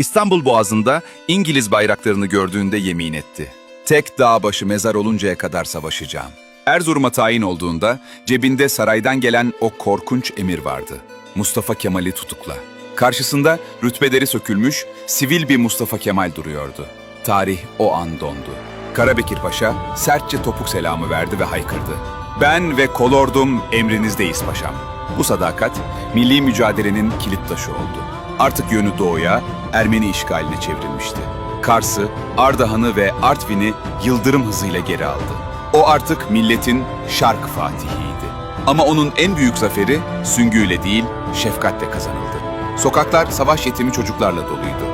İstanbul Boğazı'nda İngiliz bayraklarını gördüğünde yemin etti. Tek dağ başı mezar oluncaya kadar savaşacağım. Erzurum'a tayin olduğunda cebinde saraydan gelen o korkunç emir vardı. Mustafa Kemal'i tutukla. Karşısında rütbeleri sökülmüş sivil bir Mustafa Kemal duruyordu. Tarih o an dondu. Karabekir Paşa sertçe topuk selamı verdi ve haykırdı. Ben ve kolordum emrinizdeyiz paşam. Bu sadakat milli mücadelenin kilit taşı oldu. Artık yönü doğuya, Ermeni işgaline çevrilmişti. Kars'ı, Ardahan'ı ve Artvin'i yıldırım hızıyla geri aldı. O artık milletin Şark Fatihiydi. Ama onun en büyük zaferi süngüyle değil, şefkatle kazanıldı. Sokaklar savaş yetimi çocuklarla doluydu.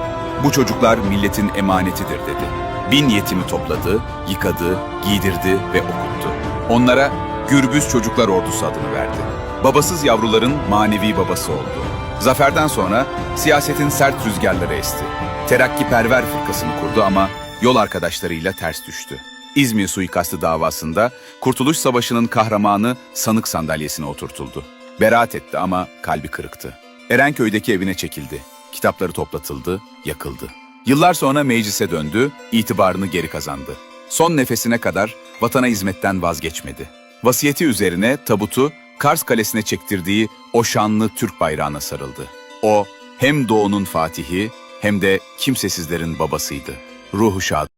Bu çocuklar milletin emanetidir dedi. Bin yetimi topladı, yıkadı, giydirdi ve okuttu. Onlara Gürbüz Çocuklar Ordusu adını verdi. Babasız yavruların manevi babası oldu. Zaferden sonra siyasetin sert rüzgarları esti. Terakkiperver fırkasını kurdu ama yol arkadaşlarıyla ters düştü. İzmir suikastı davasında Kurtuluş Savaşı'nın kahramanı sanık sandalyesine oturtuldu. Beraat etti ama kalbi kırıktı. Erenköy'deki evine çekildi. Kitapları toplatıldı, yakıldı. Yıllar sonra meclise döndü, itibarını geri kazandı. Son nefesine kadar vatana hizmetten vazgeçmedi. Vasiyeti üzerine tabutu Kars Kalesi'ne çektirdiği o şanlı Türk bayrağına sarıldı. O hem doğunun fatihi hem de kimsesizlerin babasıydı. Ruhu şad.